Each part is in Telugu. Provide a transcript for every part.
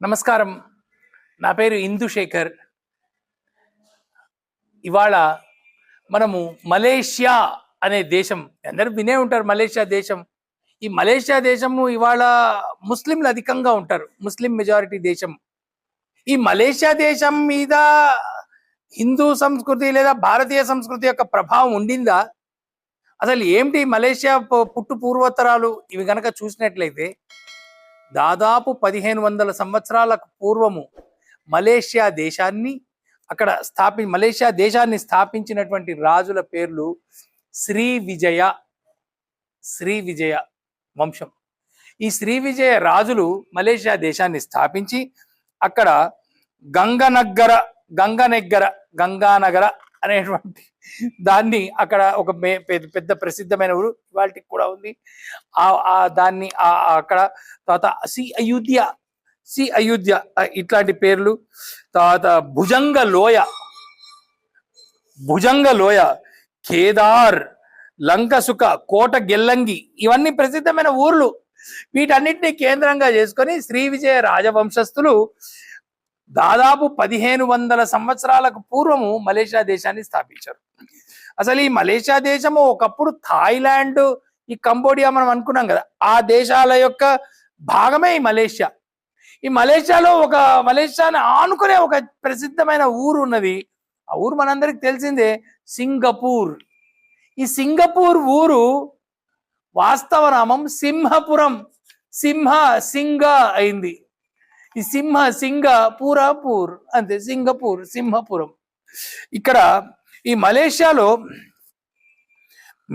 నమస్కారం. నా పేరు ఇందుశేఖర్ ఇవాళ మనము మలేషియా అనే దేశం అందరూ వినే ఉంటారు మలేషియా దేశం. ఈ మలేషియా దేశము ఇవాళ ముస్లింలు అధికంగా ఉంటారు ముస్లిం మెజారిటీ దేశం. ఈ మలేషియా దేశం మీద హిందూ సంస్కృతి లేదా భారతీయ సంస్కృతి యొక్క ప్రభావం ఉండిందా? అసలు ఏమిటి మలేషియా పుట్టు పూర్వోత్తరాలు? ఇవి గనక చూసినట్లయితే దాదాపు పదిహేను వందల సంవత్సరాలకు పూర్వము మలేషియా దేశాన్ని అక్కడ స్థాపి మలేషియా దేశాన్ని స్థాపించినటువంటి రాజుల పేర్లు శ్రీ విజయ శ్రీ విజయ వంశం. ఈ శ్రీ విజయ రాజులు మలేషియా దేశాన్ని స్థాపించి అక్కడ గంగనగ్గర గంగనెగ్గర గంగానగర అనేటువంటి దాన్ని అక్కడ ఒక మే- పెద్ద పెద్ద ప్రసిద్ధమైన ఊరు ఇవాళకి కూడా ఉంది. ఆ దాన్ని ఆ అక్కడ తర్వాత సి అయోధ్య సి అయోధ్య ఇట్లాంటి పేర్లు. తర్వాత భుజంగ లోయ భుజంగ లోయ కేదార్ లంకసుక కోట గెల్లంగి ఇవన్నీ ప్రసిద్ధమైన ఊర్లు. వీటన్నిటిని కేంద్రంగా చేసుకొని శ్రీ విజయ రాజవంశస్థులు దాదాపు పదిహేను వందల సంవత్సరాలకు పూర్వము మలేషియా దేశాన్ని స్థాపించారు. అసలు ఈ మలేషియా దేశము ఒకప్పుడు థాయిలాండ్ ఈ కంబోడియా మనం అనుకున్నాం కదా ఆ దేశాల యొక్క భాగమే ఈ మలేషియా. ఈ మలేషియాలో ఒక మలేషియాని ఆనుకునే ఒక ప్రసిద్ధమైన ఊరు ఉన్నది. ఆ ఊరు మనందరికి తెలిసిందే సింగపూర్. ఈ సింగపూర్ ఊరు వాస్తవ నామం సింహపురం. సింహ సింగ అయింది. ఈ సింహ సింగ పూరాపూర్ అంతే సింగపూర్ సింహపురం. ఇక్కడ ఈ మలేషియాలో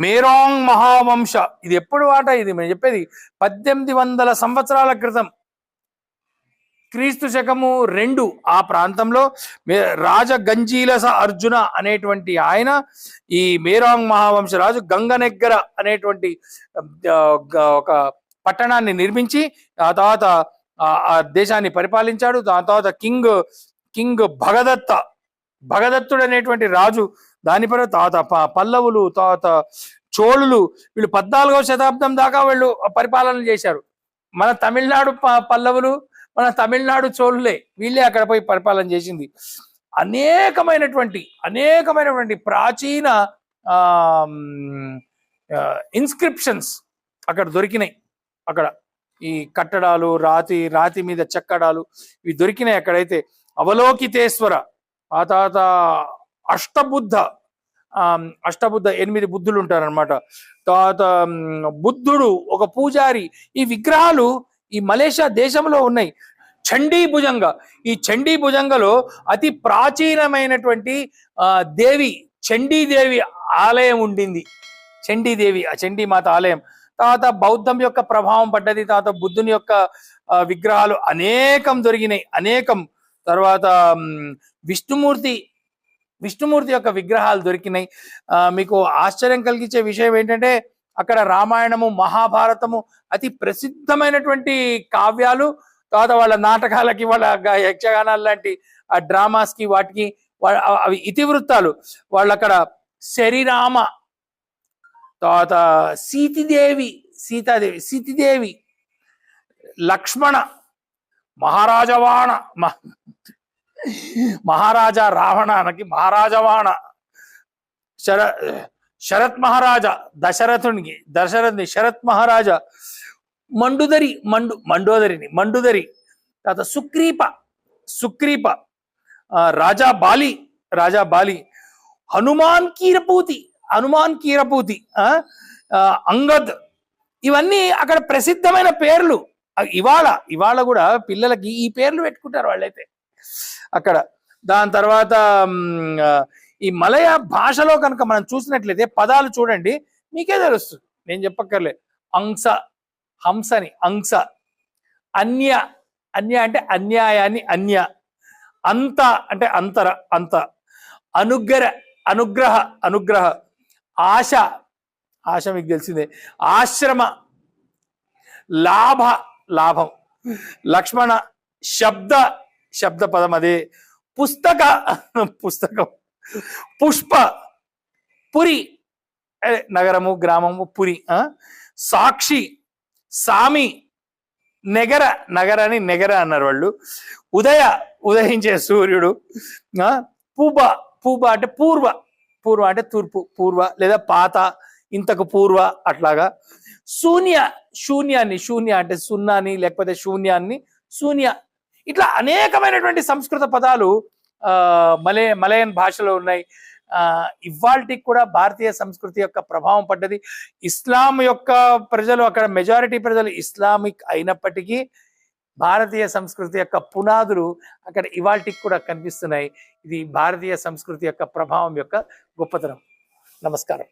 మేరాంగ్ మహావంశ ఇది ఎప్పుడు వాట ఇది మేము చెప్పేది పద్దెనిమిది వందల సంవత్సరాల క్రితం. క్రీస్తు శకము రెండు ఆ ప్రాంతంలో రాజ గంజీలస అర్జున అనేటువంటి ఆయన ఈ మేరాంగ్ మహావంశ రాజు గంగనెగ్గర అనేటువంటి ఒక పట్టణాన్ని నిర్మించి ఆ తర్వాత దేశాన్ని పరిపాలించాడు. దాని తర్వాత కింగ్ కింగ్ భగదత్త. భగదత్తుడు అనేటువంటి రాజు దాని పర తర్వాత పల్లవులు తర్వాత చోళులు వీళ్ళు పద్నాలుగవ శతాబ్దం దాకా వీళ్ళు పరిపాలన చేశారు. మన తమిళనాడు ప- పల్లవులు మన తమిళనాడు చోళులే వీళ్ళే అక్కడ పోయి పరిపాలన చేసింది. అనేకమైనటువంటి అనేకమైనటువంటి ప్రాచీన ఇన్స్క్రిప్షన్స్ అక్కడ దొరికినాయి. అక్కడ ఈ కట్టడాలు రాతి రాతి మీద చెక్కడాలు ఇవి దొరికినాయి అక్కడైతే అవలోకితేశ్వర ఆ తర్వాత అష్టబుద్ధ అష్టబుద్ధ ఎనిమిది బుద్ధులు ఉంటారన్నమాట. తర్వాత బుద్ధుడు ఒక పూజారి. ఈ విగ్రహాలు ఈ మలేషియా దేశంలో ఉన్నాయి. చండీ భుజంగ ఈ చండీ భుజంగలో అతి ప్రాచీనమైనటువంటి దేవి చండీదేవి ఆలయం ఉండింది. చండీదేవి ఆ చండీమాత ఆలయం. తర్వాత బౌద్ధం యొక్క ప్రభావం పడ్డది తర్వాత బుద్ధుని యొక్క విగ్రహాలు అనేకం దొరికినాయి అనేకం. తర్వాత విష్ణుమూర్తి విష్ణుమూర్తి యొక్క విగ్రహాలు దొరికినాయి. మీకు ఆశ్చర్యం కలిగించే విషయం ఏంటంటే అక్కడ రామాయణము మహాభారతము అతి ప్రసిద్ధమైనటువంటి కావ్యాలు. తర్వాత వాళ్ళ నాటకాలకి వాళ్ళ యక్షగానాలు లాంటి ఆ డ్రామాస్కి వాటికి వా- అవి ఇతివృత్తాలు. వాళ్ళు అక్కడ శరీరామ తర్వాత సీతిదేవి సీతాదేవి సీతిదేవి లక్ష్మణ మహారాజవాణ మ- మహారాజా రావణానికి మహారాజవాణ శర శరత్ మహారాజా దశరథునికి దశరథుని శరత్ మహారాజా మండుదరి మండు మండోదరిని మండుదరి తర్వాత సుక్రీప సుక్రీప ఆ, రాజా బాలి రాజా బాలి హనుమాన్ కీరపూతి హనుమాన్ కీరపూతి ఆ, అంగద్ ఇవన్నీ అక్కడ ప్రసిద్ధమైన పేర్లు. ఇవాళ ఇవాళ కూడా పిల్లలకి ఈ పేర్లు పెట్టుకుంటారు వాళ్ళైతే. అక్కడ దాని తర్వాత ఈ మలయ భాషలో కనుక మనం చూసినట్లయితే పదాలు చూడండి మీకే తెలుస్తుంది. నేను చెప్పక్కర్లే. అంస హంసని అంస అన్య అన్య అంటే అన్యాయాన్ని అన్య. అంత అంటే అంతర అంత. అనుగ్రహ అనుగ్రహ అనుగ్రహ. ఆశ ఆశ మీకు తెలిసిందే. ఆశ్రమ లాభ లాభం. లక్ష్మణ శబ్ద శబ్ద పదం అదే. పుస్తక పుస్తకం. పుష్ప పురి. నగరము గ్రామము పురి ఆ? సాక్షి సామి నెగర నగర అని నెగర అన్నారు వాళ్ళు. ఉదయ ఉదయించే సూర్యుడు ఆ, పూబ పూబ అంటే పూర్వ. పూర్వ అంటే తూర్పు పూర్వ లేదా పాత ఇంతకు పూర్వ అట్లాగా. శూన్య శూన్యాన్ని శూన్య అంటే సున్నాని లేకపోతే శూన్యాన్ని శూన్య ఇట్లా అనేకమైనటువంటి సంస్కృత పదాలు ఆ మలే మలయన్ భాషలో ఉన్నాయి. ఇవాల్టికి కూడా భారతీయ సంస్కృతి యొక్క ప్రభావం పడ్డది. ఇస్లాం యొక్క ప్రజలు అక్కడ మెజారిటీ ప్రజలు ఇస్లామిక్ అయినప్పటికీ భారతీయ సంస్కృతి యొక్క పునాదులు అక్కడ ఇవాల్టికి కూడా కనిపిస్తున్నాయి. ఇది భారతీయ సంస్కృతి యొక్క ప్రభావం యొక్క గొప్పతనం. నమస్కారం.